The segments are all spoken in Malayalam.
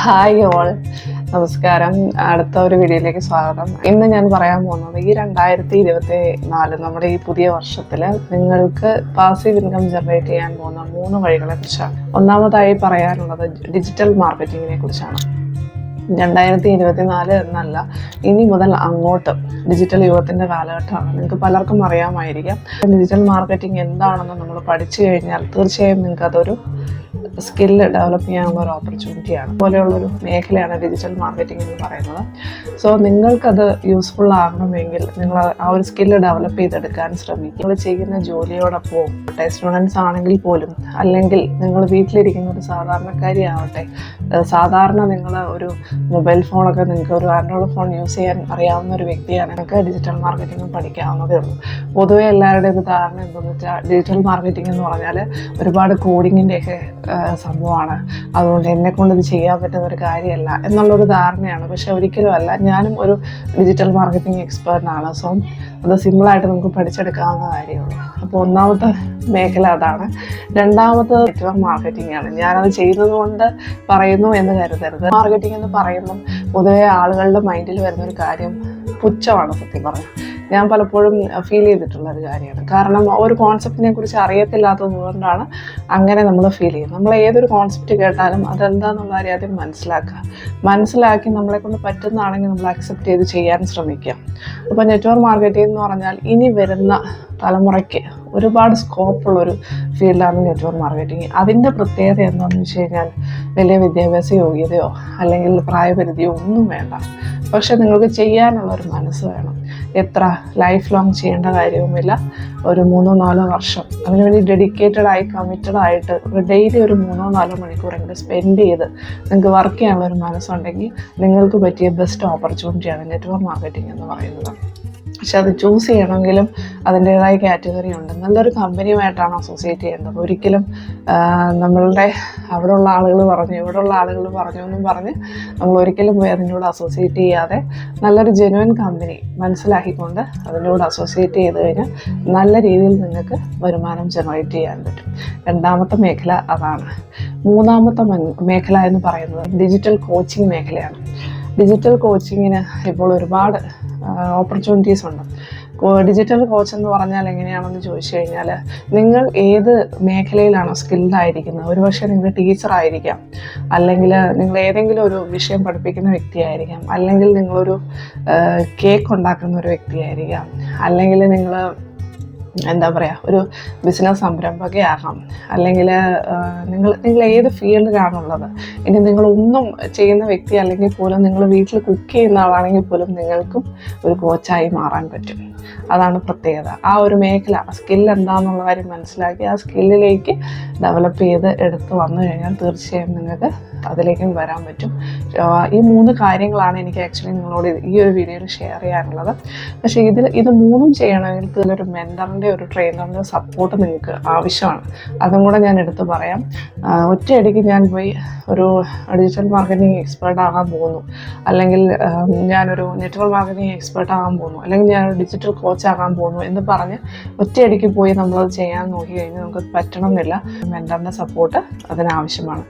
Hi all. നമസ്കാരം. അടുത്ത ഒരു വീഡിയോയിലേക്ക് സ്വാഗതം. ഇന്ന് ഞാൻ പറയാൻ പോകുന്നത് ഈ രണ്ടായിരത്തി ഇരുപത്തി നാല് നമ്മുടെ ഈ പുതിയ വർഷത്തിൽ നിങ്ങൾക്ക് പാസീവ് ഇൻകം ജനറേറ്റ് ചെയ്യാൻ പോകുന്ന മൂന്ന് വഴികളെ കുറിച്ചാണ്. ഒന്നാമതായി പറയാനുള്ളത് ഡിജിറ്റൽ മാർക്കറ്റിങ്ങിനെ കുറിച്ചാണ്. രണ്ടായിരത്തി ഇരുപത്തിനാല് എന്നല്ല ഇനി മുതൽ അങ്ങോട്ട് ഡിജിറ്റൽ യുഗത്തിന്റെ കാലഘട്ടമാണ്. നിങ്ങൾക്ക് പലർക്കും അറിയാമായിരിക്കാം. ഡിജിറ്റൽ മാർക്കറ്റിംഗ് എന്താണെന്ന് നമ്മൾ പഠിച്ചു കഴിഞ്ഞാൽ തീർച്ചയായും നിങ്ങൾക്ക് അതൊരു സ്കില്ല് ഡെവലപ്പ് ചെയ്യാനുള്ള ഒരു ഓപ്പർച്യൂണിറ്റിയാണ് പോലെയുള്ളൊരു മേഖലയാണ് ഡിജിറ്റൽ മാർക്കറ്റിംഗ് എന്ന് പറയുന്നത്. സോ നിങ്ങൾക്കത് യൂസ്ഫുൾ ആകണമെങ്കിൽ നിങ്ങൾ ആ ഒരു സ്കില്ല് ഡെവലപ്പ് ചെയ്തെടുക്കാൻ ശ്രമിക്കുക. നിങ്ങൾ ചെയ്യുന്ന ജോലിയോടൊപ്പം സ്റ്റുഡൻസ് ആണെങ്കിൽ പോലും അല്ലെങ്കിൽ നിങ്ങൾ വീട്ടിലിരിക്കുന്ന ഒരു സാധാരണക്കാരി ആവട്ടെ സാധാരണ നിങ്ങൾ ഒരു മൊബൈൽ ഫോണൊക്കെ നിങ്ങൾക്ക് ഒരു ആൻഡ്രോയിഡ് ഫോൺ യൂസ് ചെയ്യാൻ അറിയാവുന്ന ഒരു വ്യക്തിയാണ്. നിങ്ങൾക്ക് ഡിജിറ്റൽ മാർക്കറ്റിംഗ് പഠിക്കാവുന്നതേ ഉള്ളൂ. പൊതുവേ എല്ലാവരുടെയും ഒരു ധാരണ എന്താണെന്ന് വെച്ചാൽ ഡിജിറ്റൽ മാർക്കറ്റിംഗ് എന്ന് പറഞ്ഞാൽ ഒരുപാട് കോഡിങ്ങിന്റെയൊക്കെ സംഭവമാണ്. അതുകൊണ്ട് എന്നെ കൊണ്ട് ഇത് ചെയ്യാൻ പറ്റുന്ന ഒരു കാര്യമല്ല എന്നുള്ളൊരു ധാരണയാണ്. പക്ഷെ ഒരിക്കലും അല്ല. ഞാനും ഒരു ഡിജിറ്റൽ മാർക്കറ്റിംഗ് എക്സ്പേർട്ടാണ് സോ അത് സിമ്പിളായിട്ട് നമുക്ക് പഠിച്ചെടുക്കാവുന്ന കാര്യമുള്ളൂ അപ്പോൾ ഒന്നാമത്തെ മേഖല അതാണ്. രണ്ടാമത്തെ നെറ്റ്വർക്ക് മാർക്കറ്റിംഗ് ആണ്. ഞാനത് ചെയ്യുന്നത് കൊണ്ട് പറയുന്നു എന്ന് കരുതരുത്. മാർക്കറ്റിംഗ് എന്ന് പറയുമ്പം പൊതുവെ ആളുകളുടെ മൈൻഡിൽ വരുന്ന ഒരു കാര്യം പുച്ഛമാണ് സത്യം പറഞ്ഞാൽ ഞാൻ പലപ്പോഴും ഫീൽ ചെയ്തിട്ടുള്ള ഒരു കാര്യമാണ്. കാരണം ഒരു കോൺസെപ്റ്റിനെ കുറിച്ച് അറിയത്തില്ലാത്തത് കൊണ്ടാണ് അങ്ങനെ നമ്മൾ ഫീൽ ചെയ്യുന്നത്. നമ്മൾ ഏതൊരു കോൺസെപ്റ്റ് കേട്ടാലും അതെന്താന്നുള്ള കാര്യം ആദ്യം മനസ്സിലാക്കുക. മനസ്സിലാക്കി നമ്മളെ കൊണ്ട് പറ്റുന്നതാണെങ്കിൽ നമ്മൾ അക്സെപ്റ്റ് ചെയ്ത് ചെയ്യാൻ ശ്രമിക്കുക. അപ്പോൾ നെറ്റ്വർക്ക് മാർക്കറ്റിംഗ് എന്ന് പറഞ്ഞാൽ ഇനി വരുന്ന തലമുറയ്ക്ക് ഒരുപാട് സ്കോപ്പുള്ളൊരു ഫീൽഡാണ് നെറ്റ്വർക്ക് മാർക്കറ്റിംഗ് അതിന്റെ പ്രത്യേകത എന്താണെന്ന് വെച്ച് കഴിഞ്ഞാൽ വലിയ വിദ്യാഭ്യാസ യോഗ്യതയോ അല്ലെങ്കിൽ പ്രായപരിധിയോ ഒന്നും വേണ്ട. പക്ഷെ നിങ്ങൾക്ക് ചെയ്യാനുള്ള ഒരു മനസ്സ് വേണം. എത്ര ലൈഫ് ലോങ് ചെയ്യേണ്ട കാര്യവുമില്ല. ഒരു മൂന്നോ നാലോ വർഷം. അതിനുവേണ്ടി ഡെഡിക്കേറ്റഡ് ആയി കമ്മിറ്റഡ് ആയിട്ട് ഡെയിലി ഒരു മൂന്നോ നാലോ മണിക്കൂറെങ്കിലും സ്പെൻഡ് ചെയ്ത് നിങ്ങൾക്ക് വർക്ക് ചെയ്യാനുള്ള ഒരു മനസ്സുണ്ടെങ്കിൽ നിങ്ങൾക്ക് പറ്റിയ ബെസ്റ്റ് ഓപ്പർച്യൂണിറ്റിയാണ് നെറ്റ്വർക്ക് മാർക്കറ്റിംഗ് എന്ന് പറയുന്നത്. പക്ഷെ അത് ചൂസ് ചെയ്യണമെങ്കിലും അതിന്റേതായ കാറ്റഗറി ഉണ്ട്. നല്ലൊരു കമ്പനിയുമായിട്ടാണ് അസോസിയേറ്റ് ചെയ്യേണ്ടത്. ഒരിക്കലും നമ്മളുടെ അവിടെയുള്ള ആളുകൾ പറഞ്ഞു ഇവിടെയുള്ള ആളുകൾ പറഞ്ഞു എന്നും പറഞ്ഞ് നമ്മൾ ഒരിക്കലും പോയി അതിന്റെ അസോസിയേറ്റ് ചെയ്യാതെ നല്ലൊരു ജെനുവൻ കമ്പനി മനസ്സിലാക്കിക്കൊണ്ട് അതിനോട് അസോസിയേറ്റ് ചെയ്ത് കഴിഞ്ഞാൽ നല്ല രീതിയിൽ നിങ്ങൾക്ക് വരുമാനം ജനറേറ്റ് ചെയ്യാൻ പറ്റും. രണ്ടാമത്തെ മേഖല അതാണ്. മൂന്നാമത്തെ മേഖല എന്ന് പറയുന്നത് ഡിജിറ്റൽ കോച്ചിങ് മേഖലയാണ്. ഡിജിറ്റൽ കോച്ചിങ്ങിന് ഇപ്പോൾ ഒരുപാട് ഓപ്പർച്യൂണിറ്റീസ് ഉണ്ട്. ഡിജിറ്റൽ കോച്ച് എന്ന് പറഞ്ഞാൽ എങ്ങനെയാണെന്ന് ചോദിച്ചു കഴിഞ്ഞാൽ നിങ്ങൾ ഏത് മേഖലയിലാണോ സ്കിൽഡ് ആയിരിക്കുന്നത്? ഒരുപക്ഷെ നിങ്ങൾ ടീച്ചർ ആയിരിക്കാം. അല്ലെങ്കിൽ നിങ്ങൾ ഏതെങ്കിലും ഒരു വിഷയം പഠിപ്പിക്കുന്ന വ്യക്തിയായിരിക്കാം. അല്ലെങ്കിൽ നിങ്ങളൊരു കേക്ക് ഉണ്ടാക്കുന്ന ഒരു വ്യക്തിയായിരിക്കാം. അല്ലെങ്കിൽ നിങ്ങൾ എന്താ പറയുക ഒരു ബിസിനസ് സംരംഭകയാകാം. അല്ലെങ്കിൽ നിങ്ങൾ നിങ്ങൾ ഏത് ഫീൽഡിലാണുള്ളത്? ഇനി നിങ്ങൾ ഒന്നും ചെയ്യുന്ന വ്യക്തി അല്ലെങ്കിൽ പോലും നിങ്ങൾ വീട്ടിൽ കുക്ക് ചെയ്യുന്ന ആളാണെങ്കിൽ പോലും നിങ്ങൾക്കും ഒരു കോച്ചായി മാറാൻ പറ്റും. അതാണ് പ്രത്യേകത. ആ ഒരു മേഖല സ്കിൽ എന്താണെന്നുള്ള കാര്യം മനസ്സിലാക്കി ആ സ്കില്ലിലേക്ക് ഡെവലപ്പ് ചെയ്ത് എടുത്ത് വന്നു കഴിഞ്ഞാൽ തീർച്ചയായും നിങ്ങൾക്ക് അതിലേക്കും വരാൻ പറ്റും. ഈ മൂന്ന് കാര്യങ്ങളാണ് എനിക്ക് ആക്ച്വലി നിങ്ങളോട് ഈ ഒരു വീഡിയോയിൽ ഷെയർ ചെയ്യാനുള്ളത്. പക്ഷേ ഇതിൽ ഇത് മൂന്നും ചെയ്യണമെങ്കിൽ ഇതിലൊരു മെന്ററിന്റെ ഒരു ട്രെയിനറിന്റെ സപ്പോർട്ട് നിങ്ങൾക്ക് ആവശ്യമാണ്. അതും കൂടെ ഞാൻ എടുത്തു പറയാം. ഒറ്റയടിക്ക് ഞാൻ പോയി ഒരു ഡിജിറ്റൽ മാർക്കറ്റിംഗ് എക്സ്പേർട്ട് ആകാൻ പോകുന്നു. അല്ലെങ്കിൽ ഞാനൊരു നെറ്റ്വർക്ക് മാർക്കറ്റിംഗ് എക്സ്പേർട്ട് ആകാൻ പോകുന്നു. അല്ലെങ്കിൽ ഞാനൊരു ഡിജിറ്റൽ കോച്ച് ആകാൻ പോകുന്നു എന്ന് പറഞ്ഞ് ഒറ്റയടിക്ക് പോയി നമ്മളത് ചെയ്യാൻ നോക്കി കഴിഞ്ഞാൽ നമുക്ക് പറ്റണം എന്നില്ല മെന്ററിന്റെ സപ്പോർട്ട് അതിനാവശ്യമാണ്.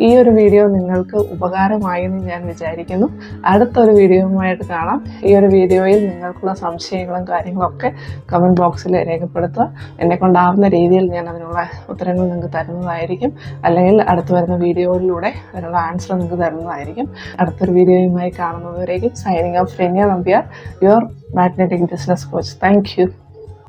ഈ ഒരു വീഡിയോ നിങ്ങൾക്ക് ഉപകാരമായി എന്ന് ഞാൻ വിചാരിക്കുന്നു. അടുത്തൊരു വീഡിയോയുമായിട്ട് കാണാം. ഈ ഒരു വീഡിയോയിൽ നിങ്ങൾക്കുള്ള സംശയങ്ങളും കാര്യങ്ങളൊക്കെ കമന്റ് ബോക്സിൽ രേഖപ്പെടുത്തുക എന്നെ കൊണ്ടാവുന്ന രീതിയിൽ ഞാൻ അതിനുള്ള ഉത്തരങ്ങൾ നിങ്ങൾക്ക് തരുന്നതായിരിക്കും. അല്ലെങ്കിൽ അടുത്ത് വരുന്ന വീഡിയോയിലൂടെ അതിനുള്ള ആൻസർ നിങ്ങൾക്ക് തരുന്നതായിരിക്കും. അടുത്തൊരു വീഡിയോയുമായി കാണുന്നതുവരേക്കും signing off Renia Nambiar your magnetic business coach thank you